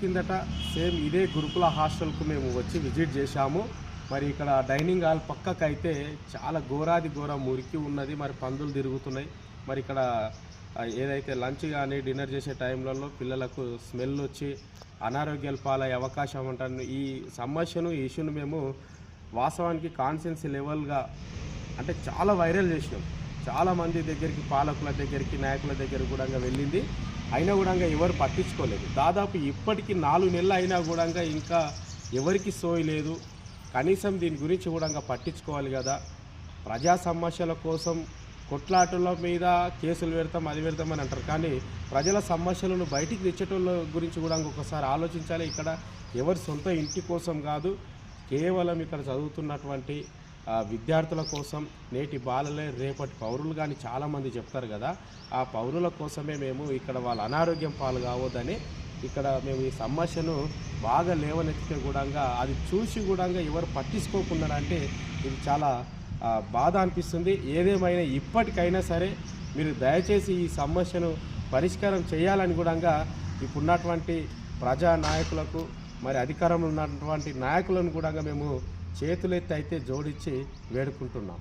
కిందట సేమ్ ఇదే గురుకుల హాస్టల్కు మేము వచ్చి విజిట్ చేశాము. మరి ఇక్కడ డైనింగ్ హాల్ పక్కకు అయితే చాలా ఘోరాది ఘోర మురికి ఉన్నది. మరి పందులు తిరుగుతున్నాయి. మరి ఇక్కడ ఏదైతే లంచ్ కానీ డిన్నర్ చేసే టైంలలో పిల్లలకు స్మెల్ వచ్చి అనారోగ్యాలు పాలయ్యే అవకాశం ఉంటాను ఈ సమస్యను ఈ ఇష్యూను మేము వాస్తవానికి కాన్సెన్సీ లెవెల్గా అంటే చాలా వైరల్ చేసినాం. చాలా మంది దగ్గరికి పాలకుల దగ్గరికి నాయకుల దగ్గర కూడా వెళ్ళింది. అయినా కూడా ఎవరు పట్టించుకోలేదు. దాదాపు ఇప్పటికి నాలుగు నెలలు అయినా కూడా ఇంకా ఎవరికి సోయి లేదు. కనీసం దీని గురించి కూడా పట్టించుకోవాలి కదా. ప్రజా సమస్యల కోసం కొట్లాటల మీద కేసులు పెడతాం అది పెడతాం అని అంటారు. కానీ ప్రజల సమస్యలను బయటికి తెచ్చేటోళ్ళ గురించి కూడా ఒకసారి ఆలోచించాలి. ఇక్కడ ఎవరి సొంత ఇంటి కోసం కాదు కేవలం ఇక్కడ చదువుతున్నటువంటి విద్యార్థుల కోసం నేటి బాలలే రేపటి పౌరులు కానీ చాలామంది చెప్తారు కదా ఆ పౌరుల కోసమే మేము ఇక్కడ వాళ్ళ అనారోగ్యం పాలు కావద్దని ఇక్కడ మేము ఈ సమస్యను బాగా లేవనెత్తితే కూడా అది చూసి కూడా ఎవరు పట్టించుకోకున్నారంటే ఇది చాలా బాధ అనిపిస్తుంది. ఏదేమైనా ఇప్పటికైనా సరే మీరు దయచేసి ఈ సమస్యను పరిష్కారం చేయాలని కూడా ఇప్పుడున్నటువంటి ప్రజా నాయకులకు మరి అధికారంలో ఉన్నటువంటి నాయకులను కూడా మేము చేతులెత్తి అయితే జోడించి వేడుకుంటున్నాం.